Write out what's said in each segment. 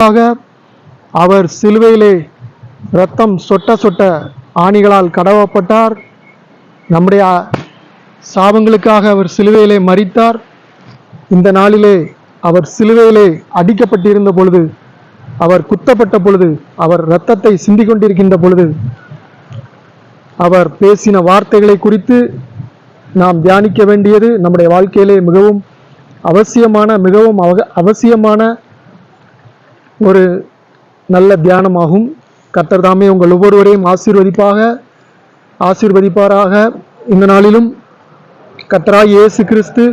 ஆக அவர் சிலுவையிலே ரத்தம் சொட்ட சொட்ட ஆணிகளால் கடவப்பட்டார். நம்முடைய சாபங்களுக்காக அவர் சிலுவையிலே மறித்தார் இந்த நாளிலே அவர் சிலுவையிலே அடிக்கப்பட்டிருந்த பொழுது அவர் குத்தப்பட்ட பொழுது அவர் இரத்தத்தை சிந்திக் கொண்டிருக்கின்ற பொழுது அவர் பேசின வார்த்தைகளை குறித்து நாம் தியானிக்க வேண்டியது நம்முடைய வாழ்க்கையிலே மிகவும் அவசியமான மிகவும் அவ அவசியமான ஒரு நல்ல தியானமாகும். கர்த்தர் தாமே உங்கள் ஒவ்வொருவரையும் ஆசீர்வதிப்பாக ஆசீர்வதிப்பாராக. இந்த நாளிலும் கர்த்தராய் இயேசு கிறிஸ்து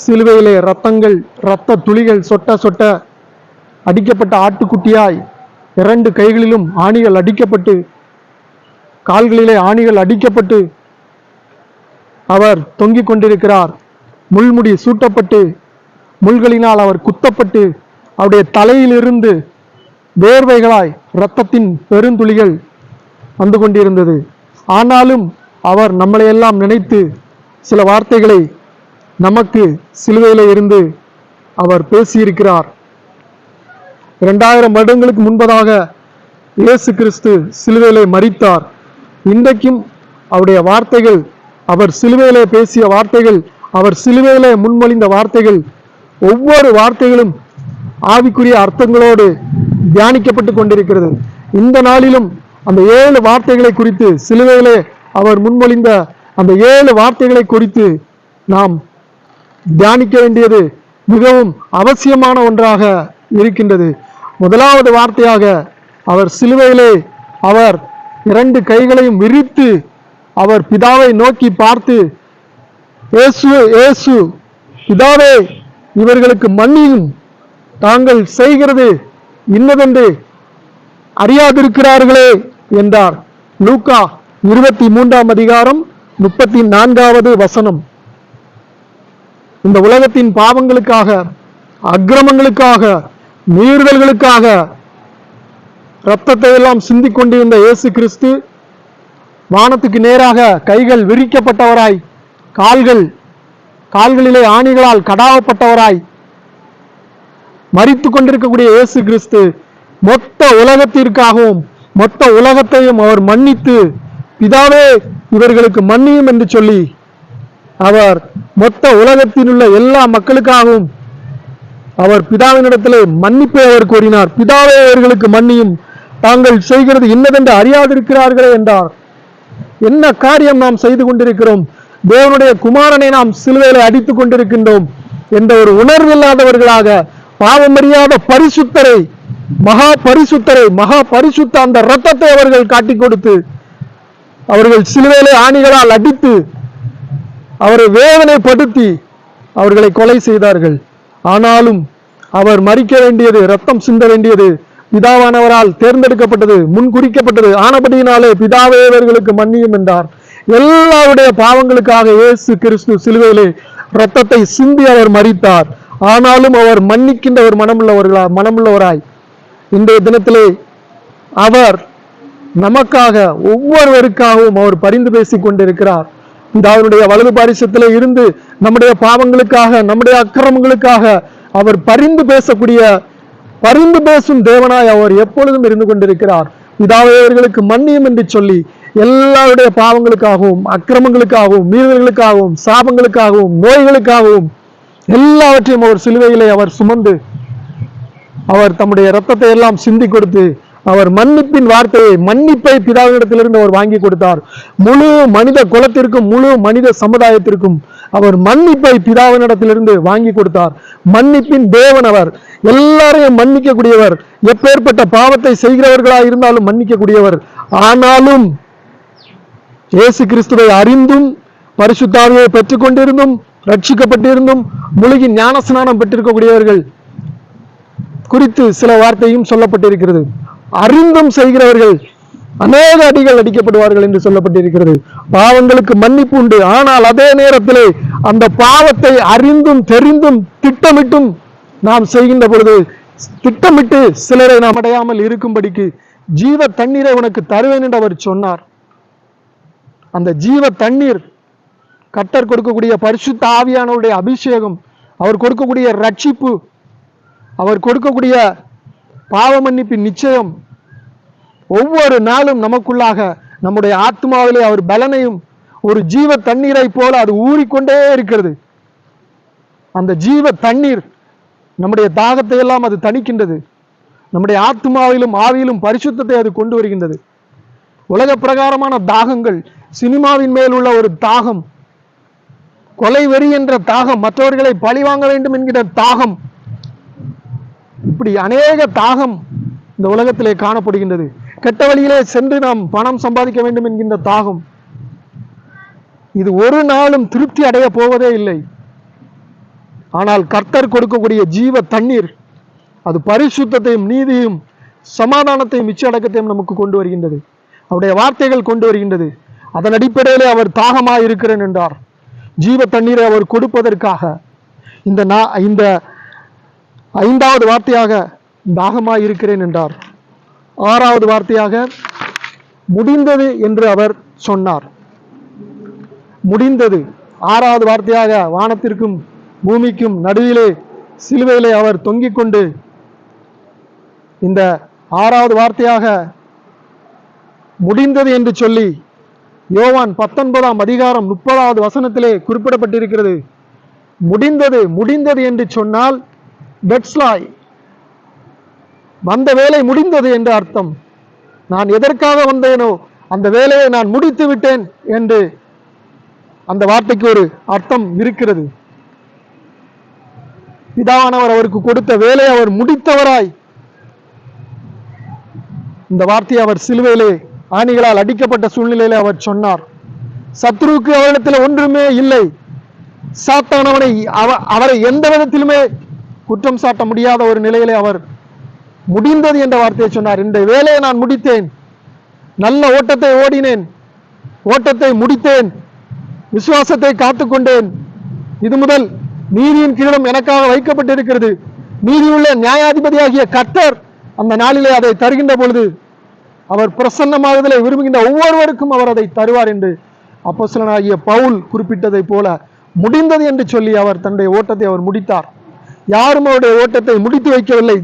சிலுவையிலே ரத்தங்கள் இரத்த துளிகள் சொட்ட சொட்ட அடிக்கப்பட்ட ஆட்டுக்குட்டியாய் இரண்டு கைகளிலும் ஆணிகள் அடிக்கப்பட்டு கால்களிலே ஆணிகள் அடிக்கப்பட்டு அவர் தொங்கிக் கொண்டிருக்கிறார். முள்முடி சூட்டப்பட்டு முள்களினால் அவர் குத்தப்பட்டு அவருடைய தலையிலிருந்து வேர்வைகளாய் இரத்தத்தின் பெருந்துளிகள் வந்து கொண்டிருந்தது. ஆனாலும் அவர் நம்மளையெல்லாம் நினைத்து சில வார்த்தைகளை நமக்கு சிலுவையில் இருந்து அவர் பேசியிருக்கிறார். இரண்டாயிரம் வருடங்களுக்கு முன்பதாக இயேசு கிறிஸ்து சிலுவையிலே மறித்தார் இன்றைக்கும் அவருடைய வார்த்தைகள் அவர் சிலுவையிலே பேசிய வார்த்தைகள் அவர் சிலுவையிலே முன்மொழிந்த வார்த்தைகள் ஒவ்வொரு வார்த்தைகளும் ஆவிக்குரிய அர்த்தங்களோடு தியானிக்கப்பட்டு கொண்டிருக்கிறது. இந்த நாளிலும் அந்த ஏழு வார்த்தைகளை குறித்து சிலுவையிலே அவர் முன்மொழிந்த அந்த ஏழு வார்த்தைகளை குறித்து நாம் தியானிக்க வேண்டியது மிகவும் அவசியமான ஒன்றாக இருக்கின்றது. முதலாவது வார்த்தையாக அவர் சிலுவையிலே அவர் இரண்டு கைகளையும் விரித்து அவர் பிதாவை நோக்கி பார்த்து இயேசு இயேசு பிதாவே இவர்களுக்கு மன்னியும். தாங்கள் செய்கிறது இன்னதென்று அறியாதிருக்கிறார்களே என்றார். லூக்கா இருபத்தி மூன்றாம் அதிகாரம் முப்பத்தி நான்காவது வசனம். இந்த உலகத்தின் பாவங்களுக்காக அக்கிரமங்களுக்காக மீறுதல்களுக்காக இரத்தத்தை எல்லாம் சிந்திக் கொண்டிருந்த இயேசு கிறிஸ்து வானத்துக்கு நேராக கைகள் விரிக்கப்பட்டவராய் கால்கள் கால்களிலே ஆணிகளால் கடாவப்பட்டவராய் மறித்து கொண்டிருக்கக்கூடிய இயேசு கிறிஸ்து மொத்த உலகத்திற்காகவும் மொத்த உலகத்தையும் அவர் மன்னித்து பிதாவே இவர்களுக்கு மன்னியும் என்று சொல்லி அவர் மொத்த உலகத்தில் உள்ள எல்லா மக்களுக்காகவும் அவர் பிதாவினிடத்திலே மன்னிப்பை அவர் கூறினார் பிதாவே அவர்களுக்கு மன்னியும். தாங்கள் செய்கிறது இன்னதென்று அறியாதிருக்கிறார்களே என்றார். என்ன காரியம் நாம் செய்து கொண்டிருக்கிறோம்? தேவனுடைய குமாரனை நாம் சிலுவையில அடித்துக் கொண்டிருக்கின்றோம் என்ற ஒரு உணர்வில்லாதவர்களாக பாவமறியாத பரிசுத்தரை மகா பரிசுத்தரை மகா பரிசுத்த அந்த ரத்தத்தை அவர்கள் காட்டிக் கொடுத்து அவர்கள் சிலுவையிலே ஆணிகளால் அடித்து அவரை வேதனைப்படுத்தி அவர்களை கொலை செய்தார்கள். ஆனாலும் அவர் மறிக்க வேண்டியது ரத்தம் சிந்த வேண்டியது பிதாவானவரால் தேர்ந்தெடுக்கப்பட்டது முன் குறிக்கப்பட்டது ஆனபடியினாலே பிதாவே இவர்களுக்கு மன்னியும் என்றார். எல்லாருடைய பாவங்களுக்காக இயேசு கிறிஸ்து சிலுவையிலே ரத்தத்தை சிந்தி அவர் மறித்தார் ஆனாலும் அவர் மன்னிக்கின்ற ஒரு மனமுள்ளவர்களா மனமுள்ளவராய் இன்றைய தினத்திலே அவர் நமக்காக ஒவ்வொருவருக்காகவும் அவர் பரிந்து பேசிக் கொண்டிருக்கிறார். பிதாவினுடைய வலது பாரிசத்தில் இருந்து நம்முடைய பாவங்களுக்காக நம்முடைய அக்கிரமங்களுக்காக அவர் பரிந்து பேசக்கூடிய பரிந்து பேசும் தேவனாய் அவர் எப்பொழுதும் இருந்து கொண்டிருக்கிறார். இதாவையவர்களுக்கு மன்னியும் என்று சொல்லி எல்லாருடைய பாவங்களுக்காகவும் அக்கிரமங்களுக்காகவும் மீறல்களுக்காகவும் சாபங்களுக்காகவும் நோய்களுக்காகவும் எல்லாவற்றையும் அவர் சிலுவையிலே அவர் சுமந்து அவர் தம்முடைய ரத்தத்தை எல்லாம் சிந்தி கொடுத்து அவர் மன்னிப்பின் வார்த்தையை மன்னிப்பை பிதாவினிடத்திலிருந்து அவர் வாங்கி கொடுத்தார். முழு மனித குலத்திற்கும் முழு மனித சமுதாயத்திற்கும் அவர் மன்னிப்பை பிதாவினிடத்திலிருந்து வாங்கி கொடுத்தார். மன்னிப்பின் தேவன் அவர். எல்லாரையும் மன்னிக்கக்கூடியவர். எப்பேற்பட்ட பாவத்தை செய்கிறவர்களாக இருந்தாலும் மன்னிக்கக்கூடியவர். ஆனாலும் இயேசு கிறிஸ்துவை அறிந்தும் பரிசுத்தாவியை பெற்றுக்கொண்டிருந்தும் ரட்சிக்கப்பட்டிருந்தும் முழுகி ஞானஸ்நானம் பெற்றிருக்கக்கூடியவர்கள் குறித்து சில வார்த்தையும் சொல்லப்பட்டிருக்கிறது. அறிந்தும் செய்கிறவர்கள் அநேக அடிகள் அடிக்கப்படுவார்கள் என்று சொல்லப்பட்டிருக்கிறது. பாவங்களுக்கு மன்னிப்பு உண்டு. ஆனால் அதே நேரத்திலே அந்த பாவத்தை அறிந்தும் தெரிந்தும் திட்டமிட்டும் நாம் செய்கின்ற பொழுது திட்டமிட்டு சிலரை நாம் அடையாமல் இருக்கும்படிக்கு ஜீவ தண்ணீரை உனக்கு தருவேன் என்று அவர் சொன்னார். அந்த ஜீவ தண்ணீர் கட்டர் கொடுக்கக்கூடிய பரிசுத்த ஆவியானவருடைய அபிஷேகம் அவர் கொடுக்கக்கூடிய ரட்சிப்பு அவர் கொடுக்கக்கூடிய பாவ மன்னிப்பின் நிச்சயம் ஒவ்வொரு நாளும் நமக்குள்ளாக நம்முடைய ஆத்மாவிலே அவர் பலனையும் ஒரு ஜீவ தண்ணீரை போல அது ஊறிக்கொண்டே இருக்கிறது. அந்த ஜீவ தண்ணீர் நம்முடைய தாகத்தை எல்லாம் அது தணிக்கின்றது. நம்முடைய ஆத்மாவிலும் ஆவியிலும் பரிசுத்தத்தை அது கொண்டு வருகின்றது. உலக பிரகாரமான தாகங்கள் சினிமாவின் மேல் உள்ள ஒரு தாகம் கொலை வெறி என்ற தாகம் மற்றவர்களை பழி வாங்க வேண்டும் என்கிற தாகம். இப்படி அநேக தாகம் இந்த உலகத்திலே காணப்படுகின்றது. கெட்ட வழியிலே சென்று நாம் பணம் சம்பாதிக்க வேண்டும் என்கின்ற தாகம். இது ஒரு நாளும் திருப்தி அடைய போவதே இல்லை. ஆனால் கர்த்தர் கொடுக்கக்கூடிய ஜீவ தண்ணீர் அது பரிசுத்தத்தையும் நீதியும் சமாதானத்தையும் மிச்ச அடக்கத்தையும் நமக்கு கொண்டு வருகின்றது. அவருடைய வார்த்தைகள் கொண்டு வருகின்றது. அதன் அடிப்படையிலே அவர் தாகமாக இருக்கிறேன் என்றார். ஜீவ தண்ணீரை அவர் கொடுப்பதற்காக இந்த நா இந்த ஐந்தாவது வார்த்தையாக தாகமாக இருக்கிறேன் என்றார். ஆறாவது வார்த்தையாக முடிந்தது என்று அவர் சொன்னார். முடிந்தது. ஆறாவது வார்த்தையாக வானத்திற்கும் பூமிக்கும் நடுவிலே சிலுவையிலே அவர் தொங்கிக் கொண்டு இந்த ஆறாவது வார்த்தையாக முடிந்தது என்று சொல்லி யோவான் பத்தொன்பதாம் அதிகாரம் முப்பதாவது வசனத்திலே குறிப்பிடப்பட்டிருக்கிறது. முடிந்தது முடிந்தது என்று சொன்னால் பெட்ஸ்லாய் வந்த வேலை முடிந்தது என்று அர்த்தம். நான் எதற்காக வந்தேனோ அந்த வேலையை நான் முடித்து விட்டேன் என்று அந்த வார்த்தைக்கு ஒரு அர்த்தம் இருக்கிறது. பிதாவானவர் அவருக்கு கொடுத்த வேலையை அவர் முடித்தவராய். இந்த வார்த்தையை அவர் சிலுவையிலே ஆணிகளால் அடிக்கப்பட்ட சூழ்நிலையில அவர் சொன்னார். சத்ருவுக்கு அவரிடத்தில் ஒன்றுமே இல்லை. சாத்தான் அவனை அவ- அவரை எந்த விதத்திலுமே குற்றம் சாட்ட முடியாத ஒரு நிலையிலே அவர் முடிந்தது என்ற வார்த்தையை சொன்னார். இந்த வேலையை நான் முடித்தேன். நல்ல ஓட்டத்தை ஓடினேன். ஓட்டத்தை முடித்தேன். விசுவாசத்தை காத்துக்கொண்டேன். இது முதல் நீதியின் கிரீடம் எனக்காக வைக்கப்பட்டிருக்கிறது. நீதியுள்ள நியாயாதிபதியாகிய கர்த்தர் அந்த நாளிலே அதை தருகின்ற பொழுது அவர் பிரசன்னமாகுதலை விரும்புகின்ற ஒவ்வொருவருக்கும் அவர் அதை தருவார் என்று அப்போசலனாகிய பவுல் குறிப்பிட்டதைப் போல முடிந்தது என்று சொல்லி அவர் தன்னுடைய ஓட்டத்தை அவர் முடித்தார். யாரும் அவருடைய ஓட்டத்தை முடித்து வைக்கவில்லை.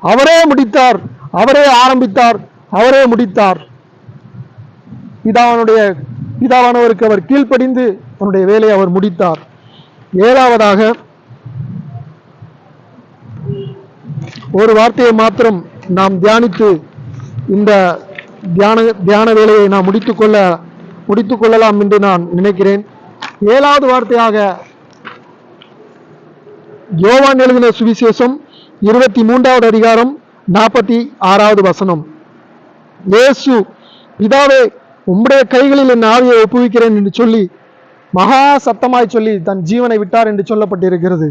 அவரே முடித்தார். அவரே ஆரம்பித்தார். அவரே முடித்தார். பிதாவனுடைய பிதாவானவருக்கு அவர் கீழ்ப்படிந்து தன்னுடைய வேலையை அவர் முடித்தார். ஏழாவதாக ஒரு வார்த்தையை மாத்திரம் நாம் தியானித்து இந்த தியான தியான வேலையை நான் முடித்துக்கொள்ள முடித்து கொள்ளலாம் என்று நான் நினைக்கிறேன். ஏழாவது வார்த்தையாக யோவான் எழுதின சுவிசேஷம் இருபத்தி மூன்றாவது அதிகாரம் நாற்பத்தி ஆறாவது வசனம். இயேசு பிதாவே உம்முடைய கைகளில் என் ஆவியை ஒப்புவிக்கிறேன் என்று சொல்லி மகா சத்தமாய் சொல்லி தன் ஜீவனை விட்டார் என்று சொல்லப்பட்டிருக்கிறது.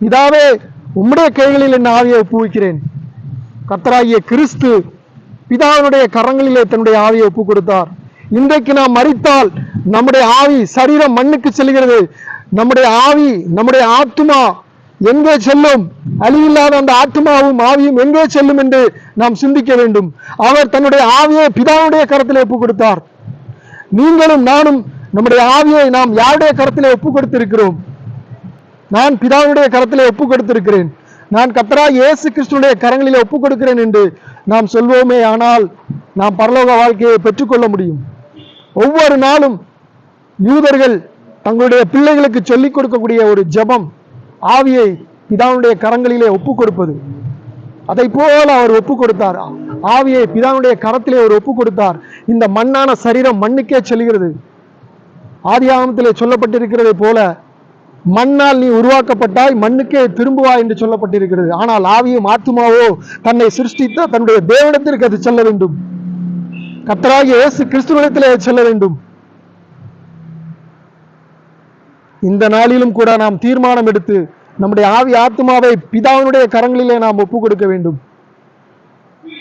பிதாவே உம்முடைய கைகளில் என் ஆவியை ஒப்புவிக்கிறேன். கத்தராகிய கிறிஸ்து பிதாவினுடைய கரங்களிலே தன்னுடைய ஆவியை ஒப்பு கொடுத்தார் இன்றைக்கு நாம் மறித்தால் நம்முடைய ஆவி சரீரம் மண்ணுக்கு செல்கிறது. நம்முடைய ஆவி நம்முடைய ஆத்துமா எங்கே செல்லும்? அழிவில்லாத அந்த ஆத்மாவும் ஆவியும் எங்கே செல்லும் என்று நாம் சிந்திக்க வேண்டும். அவர் தன்னுடைய ஆவியை பிதாவுடைய கரத்தில் ஒப்பு கொடுத்தார் நீங்களும் நானும் நம்முடைய ஆவியை நாம் யாருடைய கரத்தில் ஒப்பு கொடுத்திருக்கிறோம் நான் பிதாவுடைய கரத்தில் ஒப்பு கொடுத்திருக்கிறேன் நான் கத்தரா இயேசு கிருஷ்ணனுடைய கரங்களிலே ஒப்பு கொடுக்கிறேன் என்று நாம் சொல்வோமே ஆனால் நாம் பரலோக வாழ்க்கையை பெற்றுக்கொள்ள முடியும். ஒவ்வொரு நாளும் யூதர்கள் தங்களுடைய பிள்ளைகளுக்கு சொல்லிக் கொடுக்கக்கூடிய ஒரு ஜெபம் ஆவியை பிதாவுடைய கரங்களிலே ஒப்பு கொடுப்பது. அதை போல அவர் ஒப்பு கொடுத்தார். ஆவியை பிதாவுடைய கரத்திலே அவர் ஒப்பு கொடுத்தார். இந்த மண்ணான சரீரம் மண்ணுக்கே செல்கிறது. ஆதியாகமத்திலே சொல்லப்பட்டிருக்கிறதை போல மண்ணால் நீ உருவாக்கப்பட்டாய் மண்ணுக்கே திரும்புவாய் என்று சொல்லப்பட்டிருக்கிறது. ஆனால் ஆவியும் ஆத்துமாவோ தன்னை சிருஷ்டித்த தன்னுடைய தேவனத்திற்கு அது செல்ல வேண்டும். கத்தராகி இயேசு கிறிஸ்துவனிடத்திலே செல்ல வேண்டும். இந்த நாளிலும் கூட நாம் தீர்மானம் எடுத்து நம்முடைய ஆவி ஆத்மாவை பிதாவினுடைய கரங்களிலே நாம் ஒப்பு கொடுக்க வேண்டும்.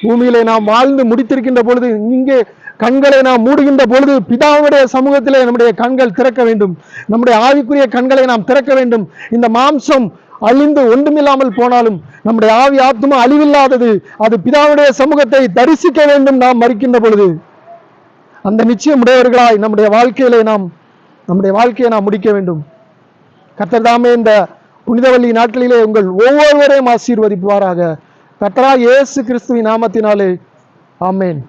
பூமியிலே நாம் வாழ்ந்து முடித்திருக்கின்ற பொழுது இங்கே கண்களை நாம் மூடுகின்ற பொழுது பிதாவுடைய சமூகத்திலே நம்முடைய கண்கள் திறக்க வேண்டும். நம்முடைய ஆவிக்குரிய கண்களை நாம் திறக்க வேண்டும். இந்த மாம்சம் அழிந்து ஒன்றுமில்லாமல் போனாலும் நம்முடைய ஆவி ஆத்மா அழிவில்லாதது அது பிதாவுடைய சமூகத்தை தரிசிக்க வேண்டும் நாம் மறுக்கின்ற பொழுது. அந்த நிச்சயம் உடையவர்களாய் நம்முடைய வாழ்க்கையிலே நாம் நம்முடைய வாழ்க்கையை நாம் முடிக்க வேண்டும். கத்தர்தாமே இந்த புனிதவள்ளி நாட்களிலே உங்கள் ஒவ்வொருவரையும் ஆசீர்வதிப்பாராக. கத்தரா இயேசு கிறிஸ்துவின் நாமத்தினாலே. ஆமேன்.